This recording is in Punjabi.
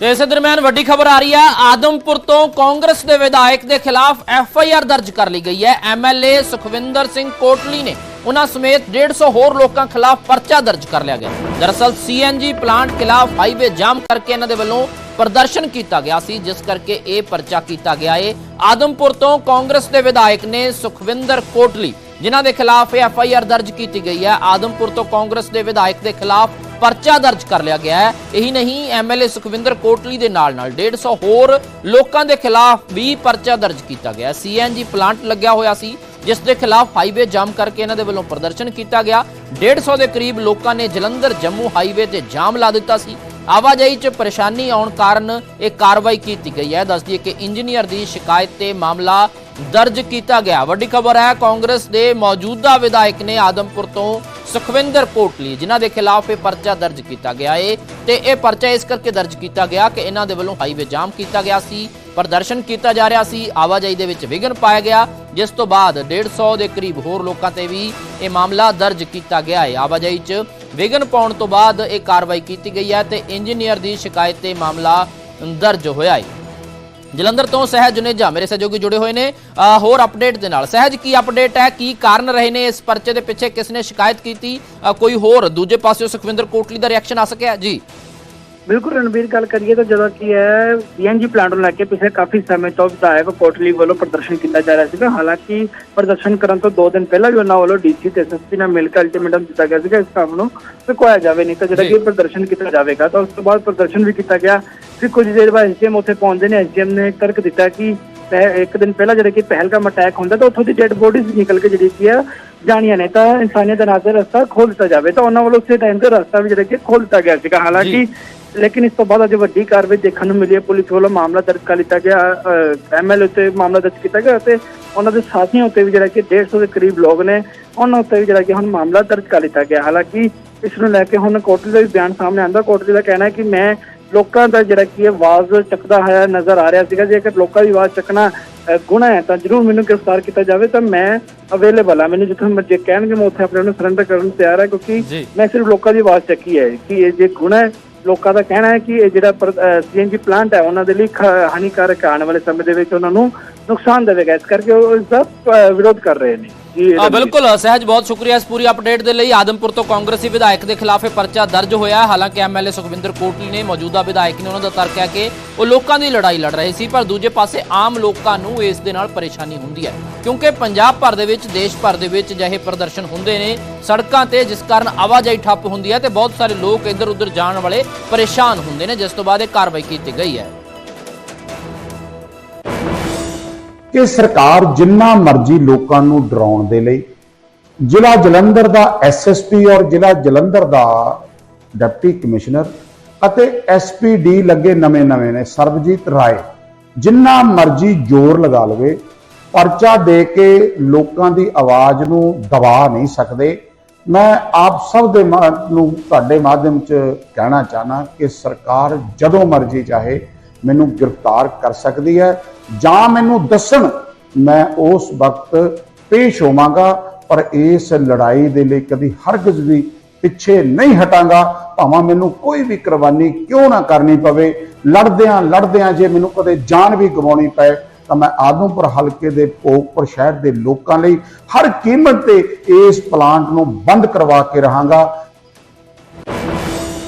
ਤੇ ਇਸੇ ਦਰਮਿਆਨ ਵੱਡੀ ਖਬਰ ਆ ਰਹੀ ਹੈ, ਆਦਮਪੁਰ ਤੋਂ ਕਾਂਗਰਸ ਦੇ ਵਿਧਾਇਕ ਦੇ ਖਿਲਾਫ ਐਫ ਆਈ ਆਰ ਦਰਜ ਕਰ ਲਈ ਗਈ ਹੈ। ਐਮਐਲਏ ਸੁਖਵਿੰਦਰ ਸਿੰਘ ਕੋਟਲੀ ਨੇ ਉਹਨਾਂ ਸਮੇਤ 150 ਹੋਰ ਲੋਕਾਂ ਖਿਲਾਫ ਪਰਚਾ ਦਰਜ ਕਰ ਲਿਆ ਗਿਆ। ਦਰਅਸਲ ਸੀਐਨਜੀ ਪਲਾਂਟ ਖਿਲਾਫ ਹਾਈਵੇ ਜਾਮ ਕਰਕੇ ਇਹਨਾਂ ਦੇ ਵੱਲੋਂ ਪ੍ਰਦਰਸ਼ਨ ਕੀਤਾ ਗਿਆ ਸੀ, ਜਿਸ ਕਰਕੇ ਇਹ ਪਰਚਾ ਕੀਤਾ ਗਿਆ ਏ। ਆਦਮਪੁਰ ਤੋਂ ਕਾਂਗਰਸ ਦੇ ਵਿਧਾਇਕ ਨੇ ਸੁਖਵਿੰਦਰ ਕੋਟਲੀ, ਜਿਨ੍ਹਾਂ ਦੇ ਖਿਲਾਫ ਐਫ ਆਈ ਆਰ ਦਰਜ ਕੀਤੀ ਗਈ ਹੈ, ਆਦਮਪੁਰ ਤੋਂ ਕਾਂਗਰਸ ਦੇ ਵਿਧਾਇਕ ਦੇ ਖਿਲਾਫ ਪਰਚਾ ਦਰਜ ਕਰ ਲਿਆ ਗਿਆ ਹੈ। ਇਹੀ ਨਹੀਂ ਐਮਐਲਏ ਸੁਖਵਿੰਦਰ ਕੋਟਲੀ ਦੇ ਨਾਲ ਨਾਲ 150 ਹੋਰ ਲੋਕਾਂ ਦੇ ਖਿਲਾਫ ਵੀ ਪਰਚਾ ਦਰਜ ਕੀਤਾ ਗਿਆ। ਸੀਐਨਜੀ ਪਲਾਂਟ ਲੱਗਿਆ ਹੋਇਆ ਸੀ, ਜਿਸ ਦੇ ਖਿਲਾਫ ਹਾਈਵੇ ਜਾਮ ਕਰਕੇ ਇਹਨਾਂ ਦੇ ਵੱਲੋਂ ਪ੍ਰਦਰਸ਼ਨ ਕੀਤਾ ਗਿਆ। 150 ਦੇ ਕਰੀਬ ਲੋਕਾਂ ਨੇ ਜਲੰਧਰ, ਜੰਮੂ ਹਾਈਵੇ ਤੇ ਜਾਮ ਲਾ ਦਿੱਤਾ ਸੀ। ਆਵਾਜਾਈ 'ਚ ਪਰੇਸ਼ਾਨੀ ਆਉਣ ਕਾਰਨ ਇਹ ਕਾਰਵਾਈ ਕੀਤੀ ਗਈ ਹੈ। ਦੱਸਦੀ ਹੈ ਕਿ ਇੰਜੀਨੀਅਰ ਦੀ ਸ਼ਿਕਾਇਤ ਤੇ ਮਾਮਲਾ ਦਰਜ ਕੀਤਾ ਗਿਆ। ਵੱਡੀ ਖਬਰ ਹੈ, ਕਾਂਗਰਸ ਦੇ ਮੌਜੂਦਾ ਵਿਧਾਇਕ ਨੇ ਆਦਮਪੁਰ ਤੋਂ ਸੁਖਵਿੰਦਰ ਕੋਟਲੀ ਜਿਨ੍ਹਾਂ ਦੇ ਖਿਲਾਫ ਇਹ ਪਰਚਾ ਦਰਜ ਕੀਤਾ ਗਿਆ ਏ। ਤੇ ਇਹ ਪਰਚਾ ਇਸ ਕਰਕੇ ਦਰਜ ਕੀਤਾ ਗਿਆ ਕਿ ਇਹਨਾਂ ਦੇ ਵੱਲੋਂ ਹਾਈਵੇ ਜਾਮ ਕੀਤਾ ਗਿਆ ਸੀ, ਪ੍ਰਦਰਸ਼ਨ ਕੀਤਾ ਜਾ ਰਿਹਾ ਸੀ, ਆਵਾਜਾਈ ਦੇ ਵਿੱਚ ਵਿਘਨ ਪਾਇਆ ਗਿਆ, ਜਿਸ ਤੋਂ ਬਾਅਦ 150 ਦੇ ਕਰੀਬ ਹੋਰ ਲੋਕਾਂ ਤੇ ਵੀ ਇਹ ਮਾਮਲਾ ਦਰਜ ਕੀਤਾ ਗਿਆ ਹੈ ਆਵਾਜਾਈ 'ਚ ਵਿਘਨ ਪਾਉਣ ਤੋਂ ਬਾਅਦ ਇਹ ਕਾਰਵਾਈ ਕੀਤੀ ਗਈ ਹੈ ਤੇ ਇੰਜੀਨੀਅਰ ਦੀ ਸ਼ਿਕਾਇਤ ਤੇ ਮਾਮਲਾ ਦਰਜ ਹੋਇਆ ਹੈ ਜਲੰਧਰ ਤੋਂ ਸਹਿਜ ਜੁਨੇਜਾ ਮੇਰੇ ਸਹਿਯੋਗੀ ਜੁੜੇ ਹੋਏ ਨੇ। ਹੋਰ ਅਪਡੇਟ ਦੇ ਨਾਲ। ਸਹਿਜ ਕੀ ਅਪਡੇਟ ਹੈ? ਕੀ ਕਾਰਨ ਰਹੇ ਨੇ ਇਸ ਪਰਚੇ ਦੇ ਪਿੱਛੇ? ਕਿਸ ਨੇ ਸ਼ਿਕਾਇਤ ਕੀਤੀ? ਕੋਈ ਹੋਰ ਦੂਜੇ ਪਾਸੇ ਸੁਖਵਿੰਦਰ ਕੋਟਲੀ ਦਾ ਰਿਐਕਸ਼ਨ ਆ ਸਕਿਆ? ਜੀ। ਬਿਲਕੁਲ ਰਣਵੀਰ ਗੱਲ ਕਰੀਏ ਤਾਂ ਜਦੋਂ ਕੀ ਹੈ ਸੀਐਨਜੀ ਪਲਾਂਟ ਨੂੰ ਲੈ ਕੇ ਪਿਛਲੇ ਕਾਫੀ ਸਮੇਂ ਤੋਂ ਵਿਧਾਇਕ ਕੋਟਲੀ ਵੱਲੋਂ ਪ੍ਰਦਰਸ਼ਨ ਕੀਤਾ ਜਾ ਰਿਹਾ ਸੀਗਾ। ਹਾਲਾਂਕਿ ਪ੍ਰਦਰਸ਼ਨ ਕਰਨ ਤੋਂ 2 ਦਿਨ ਪਹਿਲਾਂ ਵੀ ਉਹਨਾਂ ਵੱਲੋਂ ਡੀਸੀ ਤੇ ਐਸਐਸਪੀ ਨਾਲ ਮਿਲ ਕੇ ਅਲਟੀਮੇਟਮ ਦਿੱਤਾ ਗਿਆ ਸੀਗਾ ਇਸ ਕੰਮ ਨੂੰ। ਰੁਕਵਾਇਆ ਜਾਵੇ ਨਹੀਂ ਤਾਂ ਜਿਹੜਾ। ਕਿ ਪ੍ਰਦਰਸ਼ਨ ਕੀਤਾ ਜਾਵੇਗਾ ਤਾਂ ਉਸ ਤੋਂ ਬਾਅਦ ਪ੍ਰਦਰਸ਼ਨ ਵੀ ਕੀਤਾ ਗਿਆ। ਫਿਰ ਕੁਝ ਦੇਰ ਬਾਅਦ ਐਸਡੀਐਮ ਉੱਥੇ ਪਹੁੰਚਦੇ ਨੇ ਐਸਡੀਐਮ ਨੇ ਤਰਕ ਦਿੱਤਾ ਕਿ ਇੱਕ ਦਿਨ ਪਹਿਲਾਂ ਜਿਹੜਾ ਕਿ ਪਹਿਲਗਾਮ ਅਟੈਕ ਹੁੰਦਾ ਤਾਂ ਉੱਥੋਂ ਦੀ ਡੈੱਡ ਬੋਡੀਜ਼ ਨਿਕਲ ਕੇ ਜਿਹੜੀ ਕੀ ਹੈ ਜਾਣੀਆਂ ਨੇ। ਤਾਂ ਇਨਸਾਨੀਅਤ ਦੇ ਨਾਂ ਤੇ ਰਸਤਾ ਖੋਲ ਦਿੱਤਾ ਜਾਵੇ। ਤਾਂ ਉਹਨਾਂ ਵੱਲੋਂ ਉਸੇ ਟਾਈਮ ਤੇ ਰਸਤਾ ਵੀ ਜਿਹੜਾ ਕਿ ਖੋਲ ਦਿੱਤਾ ਗਿਆ ਸੀਗਾ। ਹਾਲਾਂਕਿ ਲੇਕਿਨ ਇਸ ਤੋਂ ਬਾਅਦ ਅਜੇ ਵੱਡੀ ਕਾਰਵਾਈ ਦੇਖਣ ਨੂੰ ਮਿਲੀ ਹੈ। ਪੁਲਿਸ ਵੱਲੋਂ ਮਾਮਲਾ ਦਰਜ ਕਰ ਲਿੱਤਾ ਗਿਆ। ਐਮਐਲਏ ਉੱਤੇ ਮਾਮਲਾ ਦਰਜ ਕੀਤਾ ਗਿਆ ਅਤੇ ਉਹਨਾਂ ਦੇ ਸਾਥੀਆਂ ਉੱਤੇ ਵੀ ਜਿਹੜਾ ਕਿ 150 ਦੇ ਕਰੀਬ ਲੋਕ ਨੇ ਉਹਨਾਂ ਉੱਤੇ ਵੀ ਜਿਹੜਾ ਕਿ ਹੁਣ ਮਾਮਲਾ ਦਰਜ ਕਰ ਲਿੱਤਾ ਗਿਆ। ਹਾਲਾਂਕਿ ਇਸ ਨੂੰ ਲੈ ਕੇ ਹੁਣ ਕੋਰਟ ਦਾ ਵੀ ਬਿਆਨ ਸਾਹਮਣੇ ਆਂਦਾ ਕੋਰਟ ਦਾ ਕਹਿਣਾ ਹੈ ਕਿ ਮੈਂ ਲੋਕਾਂ ਦਾ ਜਿਹੜਾ ਕੀ ਹੈ ਆਵਾਜ਼ ਚੱਕਦਾ ਹੋਇਆ ਨਜ਼ਰ ਆ ਰਿਹਾ ਸੀਗਾ ਜੇਕਰ ਲੋਕਾਂ ਦੀ ਆਵਾਜ਼ ਚੱਕਣਾ ਗੁਨਾਹ ਹੈ ਤਾਂ ਜ਼ਰੂਰ ਮੈਨੂੰ ਗ੍ਰਿਫਤਾਰ ਕੀਤਾ ਜਾਵੇ ਤਾਂ ਮੈਂ ਅਵੇਲੇਬਲ ਆ ਮੈਨੂੰ ਜਿੱਥੇ ਮਰਜ਼ੀ ਕਹਿਣਗੇ ਮੈਂ ਉੱਥੇ ਆਪਣੇ ਨੂੰ ਸਰੈਂਡਰ ਕਰਨ ਨੂੰ ਤਿਆਰ ਹਾਂ ਕਿਉਂਕਿ। ਮੈਂ ਸਿਰਫ ਲੋਕਾਂ ਦੀ ਆਵਾਜ਼ ਚੱਕੀ ਹੈ ਕਿ ਇਹ ਜੇ ਗੁਨਾਹ ਹੈ ਲੋਕਾਂ ਦਾ ਕਹਿਣਾ ਹੈ ਕਿ ਇਹ ਜਿਹੜਾ ਸੀਐਨਜੀ ਪਲਾਂਟ ਹੈ ਉਹਨਾਂ ਦੇ ਲਈ ਹਾਨੀਕਾਰਕ ਆਉਣ ਵਾਲੇ ਸਮੇਂ ਦੇ ਵਿੱਚ ਉਹਨਾਂ ਨੂੰ ਨੁਕਸਾਨ ਦੇਵੇਗਾ ਇਸ ਕਰਕੇ ਉਹ ਇਸ ਦਾ ਵਿਰੋਧ ਕਰ ਰਹੇ ਨੇ। ਜੀ ਬਿਲਕੁਲ ਸਹਿਜ ਬਹੁਤ ਸ਼ੁਕਰੀਆ ਇਸ ਪੂਰੀ ਅਪਡੇਟ ਦੇ ਲਈ। ਆਦਮਪੁਰ ਤੋਂ ਕਾਂਗਰਸੀ ਵਿਧਾਇਕ ਦੇ ਖਿਲਾਫ ਇਹ ਪਰਚਾ ਦਰਜ ਹੋਇਆ। ਹਾਲਾਂਕਿ ਐਮਐਲਏ ਸੁਖਵਿੰਦਰ ਕੋਟਲੀ ਨੇ ਮੌਜੂਦਾ ਵਿਧਾਇਕ ਨੇ ਉਹਨਾਂ ਦਾ ਤਰਕ ਹੈ ਕਿ ਉਹ ਲੋਕਾਂ ਦੀ ਲੜਾਈ ਲੜ ਰਹੇ ਸੀ ਪਰ ਦੂਜੇ ਪਾਸੇ ਆਮ ਲੋਕਾਂ ਨੂੰ ਇਸ ਦੇ ਨਾਲ ਪਰੇਸ਼ਾਨੀ ਹੁੰਦੀ ਹੈ। ਕਿਉਂਕਿ ਪੰਜਾਬ ਭਰ ਦੇ ਵਿੱਚ ਦੇਸ਼ ਭਰ ਦੇ ਵਿੱਚ ਜਿਹੇ ਪ੍ਰਦਰਸ਼ਨ ਹੁੰਦੇ ਨੇ ਸੜਕਾਂ ਤੇ ਜਿਸ ਕਾਰਨ ਆਵਾਜਾਈ ਠੱਪ ਹੁੰਦੀ ਹੈ ਤੇ ਬਹੁਤ ਸਾਰੇ ਲੋਕ ਇੱਧਰ ਉੱਧਰ ਜਾਣ ਵਾਲੇ ਪਰੇਸ਼ਾਨ ਹੁੰਦੇ ਨੇ ਜਿਸ ਤੋਂ ਬਾਅਦ ਇਹ ਕਾਰਵਾਈ ਕੀਤੀ ਗਈ ਹੈ। ਕਿ ਸਰਕਾਰ ਜਿੰਨਾ ਮਰਜ਼ੀ ਲੋਕਾਂ ਨੂੰ ਡਰਾਉਣ ਦੇ ਲਈ, ਜ਼ਿਲ੍ਹਾ ਜਲੰਧਰ ਦਾ ਐਸਐਸਪੀ ਔਰ ਜ਼ਿਲ੍ਹਾ ਜਲੰਧਰ ਦਾ ਡਿਪਟੀ ਕਮਿਸ਼ਨਰ ਅਤੇ ਐਸਪੀਡੀ ਲੱਗੇ ਨਵੇਂ-ਨਵੇਂ ਨੇ, ਸਰਬਜੀਤ ਰਾਏ, ਜਿੰਨਾ ਮਰਜ਼ੀ ਜ਼ੋਰ ਲਗਾ ਲਵੇ, ਪਰਚਾ ਦੇ ਕੇ ਲੋਕਾਂ ਦੀ ਆਵਾਜ਼ ਨੂੰ ਦਬਾ ਨਹੀਂ ਸਕਦੇ। ਮੈਂ ਆਪ ਸਭ ਦੇ ਮਾ- ਨੂੰ ਤੁਹਾਡੇ ਮਾਧਿਅਮ 'ਚ ਕਹਿਣਾ ਚਾਹਨਾ ਕਿ ਸਰਕਾਰ ਜਦੋਂ ਮਰਜ਼ੀ ਚਾਹੇ ਮੈਨੂੰ ਗ੍ਰਿਫਤਾਰ ਕਰ ਸਕਦੀ ਹੈ ਜਾਂ ਮੈਨੂੰ ਦੱਸਣ ਮੈਂ ਉਸ ਵਕਤ ਪੇਸ਼ ਹੋਵਾਂਗਾ, ਪਰ ਇਸ ਲੜਾਈ ਦੇ ਲਈ ਕਦੀ ਹਰਗਜ਼ ਵੀ ਪਿੱਛੇ ਨਹੀਂ ਹਟਾਂਗਾ। ਭਾਵੇਂ ਮੈਨੂੰ ਕੋਈ ਵੀ ਕੁਰਬਾਨੀ ਕਿਉਂ ਨਾ ਕਰਨੀ ਪਵੇ, ਲੜਦਿਆਂ ਲੜਦਿਆਂ ਜੇ ਮੈਨੂੰ ਕਦੇ ਜਾਨ ਵੀ ਗਵਾਉਣੀ ਪਏ, ਤਾਂ ਮੈਂ ਆਦਮਪੁਰ ਹਲਕੇ ਦੇ ਭੋਗਪੁਰ ਸ਼ਹਿਰ ਦੇ ਲੋਕਾਂ ਲਈ ਹਰ ਕੀਮਤ ਤੇ ਇਸ ਪਲਾਂਟ ਨੂੰ ਬੰਦ ਕਰਵਾ ਕੇ ਰਹਾਂਗਾ।